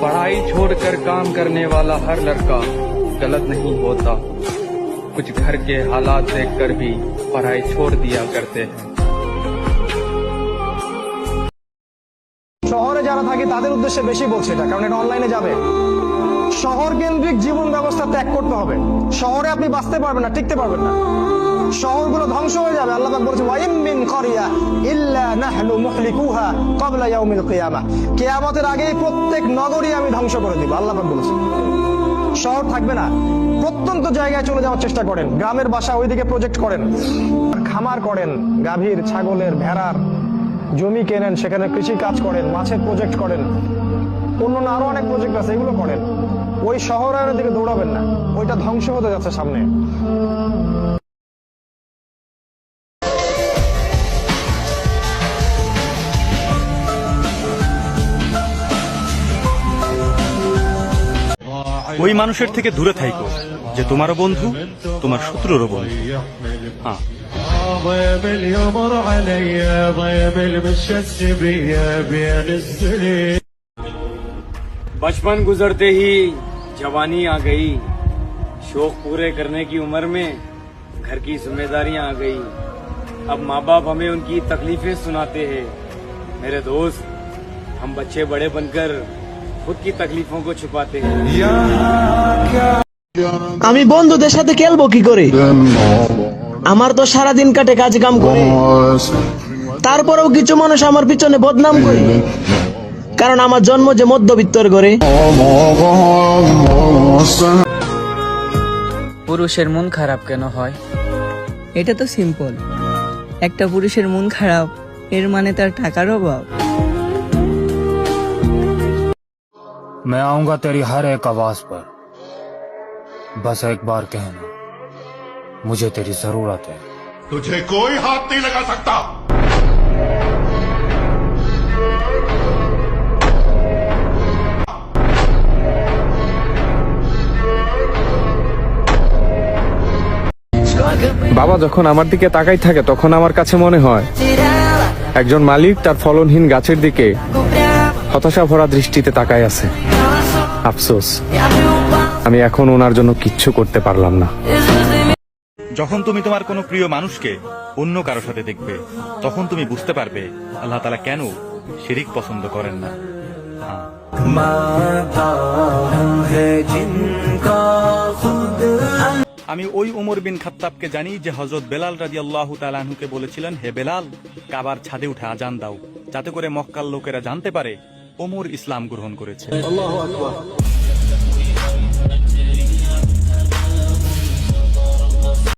पढ़ाई छोड़कर काम करने वाला हर लड़का गलत नहीं होता कुछ घर के हालात देखकर भी पढ़ाई छोड़ दिया करते हैं শহরে যারা থাকে তাদের উদ্দেশ্যে বেশি বলছে এটা কারণ এটা অনলাইনে যাবে শহর কেন্দ্রিক জীবন ব্যবস্থা ত্যাগ করতে হবে শহরে আপনি বাঁচতে পারবেন না টিকতে পারবেন না শহরগুলো ধ্বংস হয়ে যাবে। আল্লাহ পাক বলেছে, ওয়াইম মিন করিয়া ইল্লা নাহনু মুহলিকুহা ক্বাবলা ইয়াউমিল কিয়ামা। কিয়ামতের আগেই প্রত্যেক নগরী আমি ধ্বংস করে দিব, আল্লাহ পাক বলেছে। শহর থাকবে না, প্রত্যন্ত জায়গায় চলে যাওয়ার চেষ্টা করেন, গ্রামের বাসা ওইদিকে প্রজেক্ট করেন, খামার করেন, গাভীর, ছাগলের, ভেড়ার, জমি কেনেন, সেখানে কৃষি কাজ করেন, মাছের প্রজেক্ট করেন, অন্য আরও অনেক প্রজেক্ট আছে, এগুলো করেন। ওই শহরের দিকে দৌড়াবেন না, ওইটা ধ্বংস হতে যাচ্ছে সামনে। ওই মানুষের থেকে দূরে থাইকো যে তোমারও বন্ধু তোমার শত্রুরও বন্ধু হ্যাঁ ضيب اليمر علي ضيب المشسبية بين السنين बचपन गुजरते ही जवानी आ गई शौक पूरे करने की उम्र में घर की जिम्मेदारियां आ गई अब माँ बाप हमें उनकी तकलीफें सुनाते हैं मेरे दोस्त हम बच्चे बड़े बनकर खुद की तकलीफों को छुपाते हैं আমি বন্ধুদের সাথে খেলবো কি করে আমার তো সারা দিন কাটে কাজ কাম করে তারপরেও কিছু মানুষ আমার পিছনে বদনাম করে কারণ আমার জন্ম যে মধ্যবিত্তর করে পুরুষের মন খারাপ কেন হয় এটা তো সিম্পল একটা পুরুষের মন খারাপ এর মানে তার টাকার অভাব मैं आऊंगा तेरी हर एक आवाज पर बस एक बार कहना मुझे तेरी जरूरत है तुझे कोई हाथ नहीं लगा सकता বাবা যখন আমার দিকে তাকাই থাকে তখন আমার কাছে মনে হয় একজন মালিক তার ফলনহীন গাছের দিকে হতাশা ভরা দৃষ্টিতে তাকায় আছে। আফসোস, আমি এখন ওনার জন্য কিচ্ছু করতে পারলাম না। যখন তুমি তোমার কোনো প্রিয় মানুষকে অন্য কারোর সাথে দেখবে, তখন তুমি বুঝতে পারবে আল্লাহ তালা কেন শিরিক পছন্দ করেন না। আমি ওই উমর বিন খাত্তাবকে জানি যে হজরত বেলাল রাজি আল্লাহ তালাহুকে বলেছিলেন, হে বেলাল, কাবার ছাদে উঠে আজান দাও। যাতে করে মক্কার লোকেরা জানতে পারে ওমর ইসলাম গ্রহণ করেছেন